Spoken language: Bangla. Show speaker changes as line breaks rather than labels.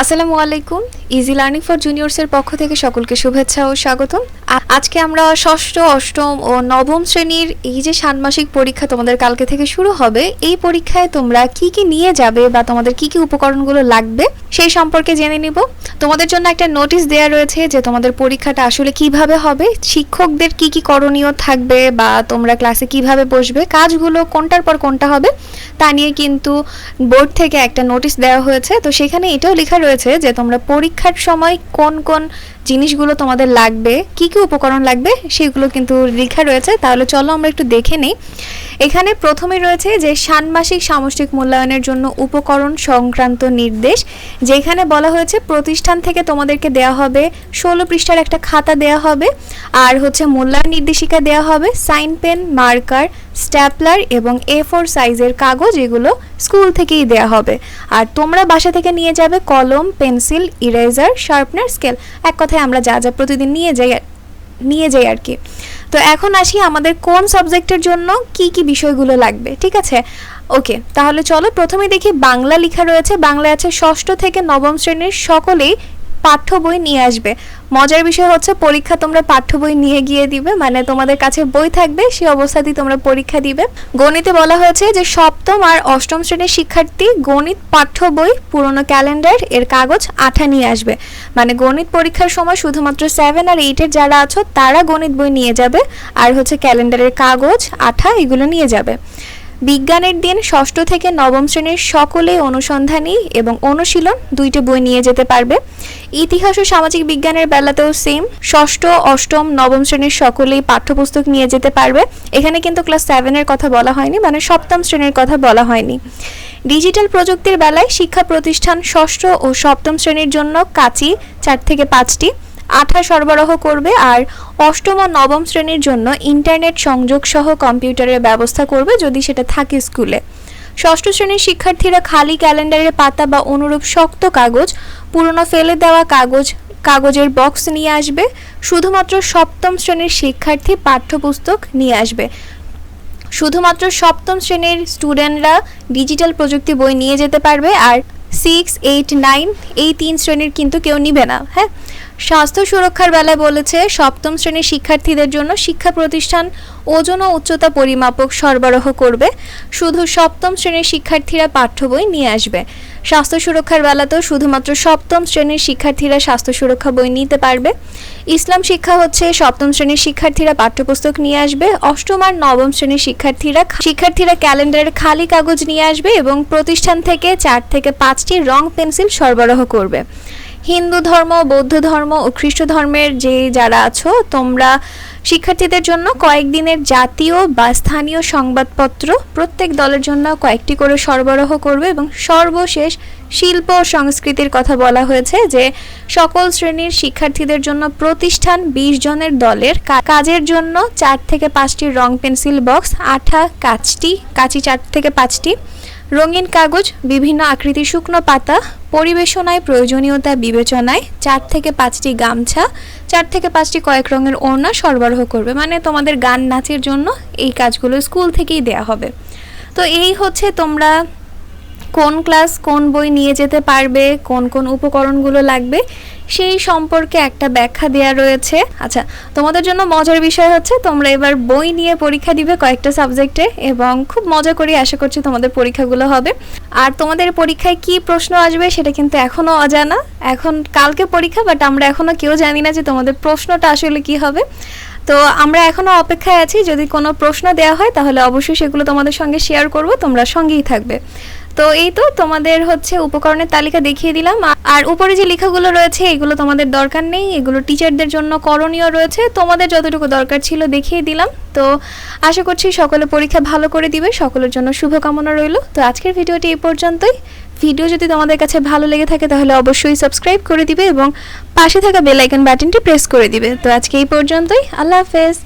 আসসালামু আলাইকুম। ইজি লার্নিং ফর জুনিয়র্সের পক্ষ থেকে সকলকে শুভেচ্ছা ও স্বাগতম। আজকে আমরা ষষ্ঠ, অষ্টম ও নবম শ্রেণির এই যে ষান্মাসিক পরীক্ষা তোমাদের কালকে থেকে শুরু হবে, এই পরীক্ষায় তোমরা কি কি নিয়ে যাবে বা তোমাদের কি কি উপকরণগুলো লাগবে সেই সম্পর্কে জেনে নিব। তোমাদের জন্য একটা নোটিশ দেয়া রয়েছে যে তোমাদের পরীক্ষাটা আসলে কীভাবে হবে, শিক্ষকদের কি কি করণীয় থাকবে বা তোমরা ক্লাসে কীভাবে বসবে, কাজগুলো কোনটার পর কোনটা হবে, তা নিয়ে কিন্তু বোর্ড থেকে একটা নোটিশ দেওয়া হয়েছে। তো সেখানে এটাও লেখা রয়েছে যে তোমরা পরীক্ষার সময় কোন কোন জিনিসগুলো তোমাদের লাগবে, কি কি উপকরণ লাগবে সেগুলো কিন্তু লেখা রয়েছে, তাহলে চলো আমরা একটু দেখে নিই। এখানে প্রথমে রয়েছে যে ষান্মাসিক সামষ্টিক মূল্যায়নের জন্য উপকরণ সংক্রান্ত নির্দেশ, যেখানে বলা হয়েছে প্রতিষ্ঠান থেকে তোমাদেরকে দেওয়া হবে ষোলো পৃষ্ঠার একটা খাতা দেওয়া হবে, আর হচ্ছে মূল্যায়ন নির্দেশিকা দেওয়া হবে, সাইন পেন, মার্কার, স্ট্যাপলার এবং এ ফোর সাইজের কাগজ এগুলো স্কুল থেকেই দেওয়া হবে। আর তোমরা বাসা থেকে নিয়ে যাবে কলম, পেন্সিল, ইরেজার, শার্পনার, স্কেল, এক কথায় আমরা যা যা প্রতিদিন নিয়ে যাই নিয়ে যাই আর কি। তো এখন আসি আমাদের কোন সাবজেক্টের জন্য কি কি বিষয়গুলো লাগবে, ঠিক আছে? ওকে তাহলে চলো প্রথমে দেখি বাংলা লেখা রয়েছে। বাংলায় আছে ষষ্ঠ থেকে নবম শ্রেণির সকলেই পাঠ্য বই নিয়ে আসবে। মজার বিষয় হচ্ছে পরীক্ষা তোমরা পাঠ্য বই নিয়ে গিয়ে দিবে মানে তোমাদের কাছে বই থাকবে, সেই অবস্থাতেই তোমরা পরীক্ষা দিবে। গণিতে বলা হয়েছে যে সপ্তম আর অষ্টম শ্রেণির শিক্ষার্থী গণিত পাঠ্য বই পুরনো ক্যালেন্ডার এর কাগজ আঠা নিয়ে আসবে। মানে গণিত পরীক্ষার সময় শুধুমাত্র সেভেন আর এইটের যারা আছো, তারা গণিত বই নিয়ে যাবে, আর হচ্ছে ক্যালেন্ডারের কাগজ, আঠা এগুলো নিয়ে যাবে। বিজ্ঞানের দিন ষষ্ঠ থেকে নবম শ্রেণির সকলেই অনুসন্ধানী এবং অনুশীলন দুইটি বই নিয়ে যেতে পারবে। ইতিহাস ও সামাজিক বিজ্ঞানের বেলাতেও সেম ষষ্ঠ, অষ্টম, নবম শ্রেণির সকলেই পাঠ্যপুস্তক নিয়ে যেতে পারবে। এখানে কিন্তু ক্লাস সেভেনের কথা বলা হয়নি মানে সপ্তম শ্রেণির কথা বলা হয়নি। ডিজিটাল প্রযুক্তির বেলায় শিক্ষা প্রতিষ্ঠান ষষ্ঠ ও সপ্তম শ্রেণির জন্য কাঁচি চার থেকে পাঁচটি আঠা সরবরাহ করবে আর অষ্টম ও নবম শ্রেণির জন্য ইন্টারনেট সংযোগ সহ কম্পিউটারের ব্যবস্থা করবে যদি সেটা থাকে স্কুলে। ষষ্ঠ শ্রেণির শিক্ষার্থীরা খালি ক্যালেন্ডারের পাতা বা অনুরূপ শক্ত কাগজ, পুরনো ফেলে দেওয়া কাগজ, কাগজের বক্স নিয়ে আসবে। শুধুমাত্র সপ্তম শ্রেণির শিক্ষার্থী পাঠ্যপুস্তক নিয়ে আসবে। শুধুমাত্র সপ্তম শ্রেণির স্টুডেন্টরা ডিজিটাল প্রযুক্তি বই নিয়ে যেতে পারবে আর সিক্স, এইট, নাইন, এই তিন শ্রেণির কিন্তু কেউ নিবে না হ্যাঁ? স্বাস্থ্য সুরক্ষার বেলায় বলেছে, সপ্তম শ্রেণির শিক্ষার্থীদের জন্য শিক্ষা প্রতিষ্ঠান ওজন ও উচ্চতা পরিমাপক সরবরাহ করবে। শুধু সপ্তম শ্রেণির শিক্ষার্থীরা পাঠ্য বই নিয়ে আসবে। স্বাস্থ্য সুরক্ষার বেলাতেও শুধুমাত্র সপ্তম শ্রেণির শিক্ষার্থীরা স্বাস্থ্য সুরক্ষা বই নিতে পারবে। ইসলাম শিক্ষা হচ্ছে সপ্তম শ্রেণির শিক্ষার্থীরা পাঠ্যপুস্তক নিয়ে আসবে। অষ্টম আর নবম শ্রেণির শিক্ষার্থীরা শিক্ষার্থীরা ক্যালেন্ডারের খালি কাগজ নিয়ে আসবে এবং প্রতিষ্ঠান থেকে চার থেকে পাঁচটি রং পেন্সিল সরবরাহ করবে। হিন্দু ধর্ম, বৌদ্ধ ধর্ম ও খ্রিস্ট ধর্মের যে যারা আছো, তোমরা শিক্ষার্থীদের জন্য কয়েকদিনের জাতীয় বা স্থানীয় সংবাদপত্র প্রত্যেক দলের জন্য কয়েকটি করে সরবরাহ করবে এবং সর্বশেষ শিল্প ও সংস্কৃতির কথা বলা হয়েছে যে সকল শ্রেণির শিক্ষার্থীদের জন্য প্রতিষ্ঠান বিশ জনের দলের কাজের জন্য চার থেকে পাঁচটি রং পেন্সিল বক্স, আঠা কাচটি, কাঁচি চার থেকে পাঁচটি রঙিন কাগজ, বিভিন্ন আকৃতি শুকনো পাতা, পরিবেশনায় প্রয়োজনীয়তা বিবেচনায় চার থেকে পাঁচটি গামছা, চার থেকে পাঁচটি কয়েক রঙের ওড়না সরবরাহ করবে। মানে তোমাদের গান নাচের জন্য এই কাজগুলো স্কুল থেকেই দেয়া হবে। তো এই হচ্ছে তোমরা কোন ক্লাস কোন বই নিয়ে যেতে পারবে, কোন কোন উপকরণগুলো লাগবে, সেই সম্পর্কে একটা ব্যাখ্যা দেওয়া রয়েছে। আচ্ছা তোমাদের জন্য মজার বিষয় হচ্ছে তোমরা এবার বই নিয়ে পরীক্ষা দিবে কয়েকটা সাবজেক্টে এবং খুব মজা করে আশা করছি তোমাদের পরীক্ষাগুলো হবে। আর তোমাদের পরীক্ষায় কি প্রশ্ন আসবে সেটা কিন্তু এখনও অজানা। এখন কালকে পরীক্ষা বাট আমরা এখনও কেউ জানি না যে তোমাদের প্রশ্নটা আসলে কি হবে। তো আমরা এখনও অপেক্ষায় আছি, যদি কোনো প্রশ্ন দেওয়া হয় তাহলে অবশ্যই সেগুলো তোমাদের সঙ্গে শেয়ার করব, তোমরা সঙ্গেই থাকবে। তো এই তো তোমাদের হচ্ছে উপকরণের তালিকা দেখিয়ে দিলাম। আর উপরে যে লেখাগুলো রয়েছে, এগুলো তোমাদের দরকার নেই। এগুলো টিচারদের জন্য করণীয় রয়েছে। তোমাদের যতটুকু দরকার ছিল দেখিয়ে দিলাম। তো আশা করছি সকলে পরীক্ষা ভালো করে দিবে। সকলের জন্য শুভকামনা রইল। তো আজকের ভিডিওটি এই পর্যন্তই। ভিডিও যদি তোমাদের কাছে ভালো লেগে থাকে, তাহলে অবশ্যই সাবস্ক্রাইব করে দিবে এবং পাশে থাকা বেল আইকন বাটনটি প্রেস করে দিবে। তো আজকে এই পর্যন্তই। আল্লাহ হাফেজ।